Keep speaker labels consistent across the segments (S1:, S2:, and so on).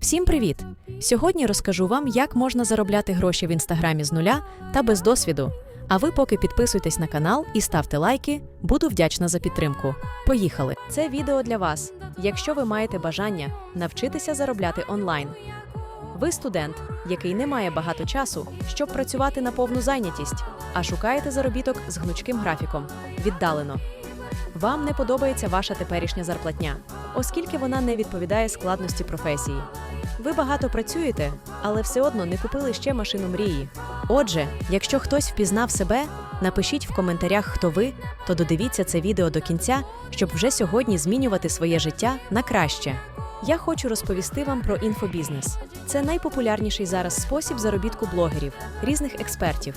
S1: Всім привіт! Сьогодні розкажу вам, як можна заробляти гроші в інстаграмі з нуля та без досвіду. А ви поки підписуйтесь на канал і ставте лайки, буду вдячна за підтримку. Поїхали! Це відео для вас, якщо ви маєте бажання навчитися заробляти онлайн. Ви студент, який не має багато часу, щоб працювати на повну зайнятість, а шукаєте заробіток з гнучким графіком віддалено. Вам не подобається ваша теперішня зарплатня, оскільки вона не відповідає складності професії. Ви багато працюєте, але все одно не купили ще машину мрії. Отже, якщо хтось впізнав себе, напишіть в коментарях, хто ви, то додивіться це відео до кінця, щоб вже сьогодні змінювати своє життя на краще. Я хочу розповісти вам про інфобізнес. Це найпопулярніший зараз спосіб заробітку блогерів, різних експертів.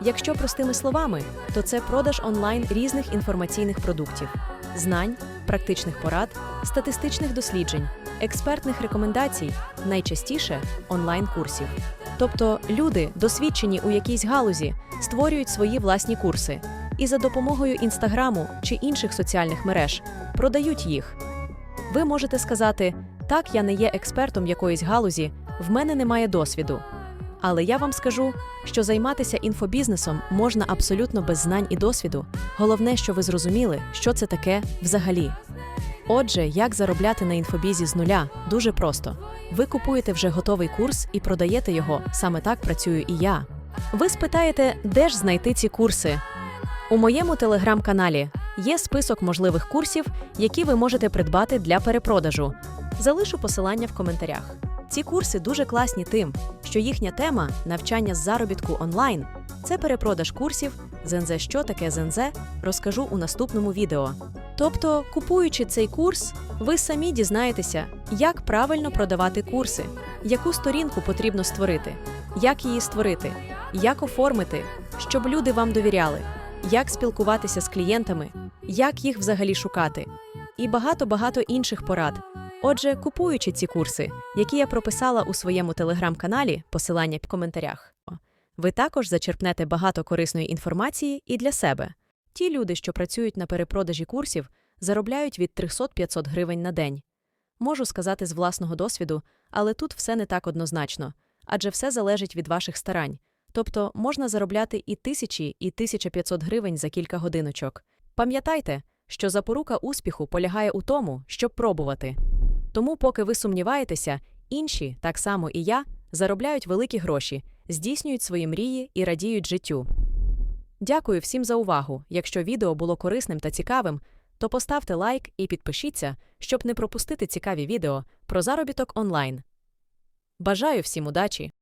S1: Якщо простими словами, то це продаж онлайн різних інформаційних продуктів, знань, практичних порад, статистичних досліджень, експертних рекомендацій, найчастіше онлайн-курсів. Тобто люди, досвідчені у якійсь галузі, створюють свої власні курси і за допомогою інстаграму чи інших соціальних мереж продають їх. Ви можете сказати: так, я не є експертом якоїсь галузі, в мене немає досвіду. Але я вам скажу, що займатися інфобізнесом можна абсолютно без знань і досвіду. Головне, що ви зрозуміли, що це таке взагалі. Отже, як заробляти на інфобізі з нуля дуже просто. Ви купуєте вже готовий курс і продаєте його. Саме так працюю і я. Ви спитаєте, де ж знайти ці курси? У моєму телеграм-каналі є список можливих курсів, які ви можете придбати для перепродажу. Залишу посилання в коментарях. Ці курси дуже класні тим, що їхня тема навчання з заробітку онлайн це перепродаж курсів. ЗНЗ, що таке ЗНЗ, розкажу у наступному відео. Тобто, купуючи цей курс, ви самі дізнаєтеся, як правильно продавати курси, яку сторінку потрібно створити, як її створити, як оформити, щоб люди вам довіряли, як спілкуватися з клієнтами, як їх взагалі шукати, і багато-багато інших порад. Отже, купуючи ці курси, які я прописала у своєму телеграм-каналі, посилання в коментарях, ви також зачерпнете багато корисної інформації і для себе. Ті люди, що працюють на перепродажі курсів, заробляють від 300-500 гривень на день. Можу сказати з власного досвіду, але тут все не так однозначно, адже все залежить від ваших старань. Тобто можна заробляти і тисячі, і 1500 гривень за кілька годиночок. Пам'ятайте, що запорука успіху полягає у тому, щоб пробувати. Тому, поки ви сумніваєтеся, інші, так само і я, заробляють великі гроші, здійснюють свої мрії і радіють життю. Дякую всім за увагу. Якщо відео було корисним та цікавим, то поставте лайк і підпишіться, щоб не пропустити цікаві відео про заробіток онлайн. Бажаю всім удачі!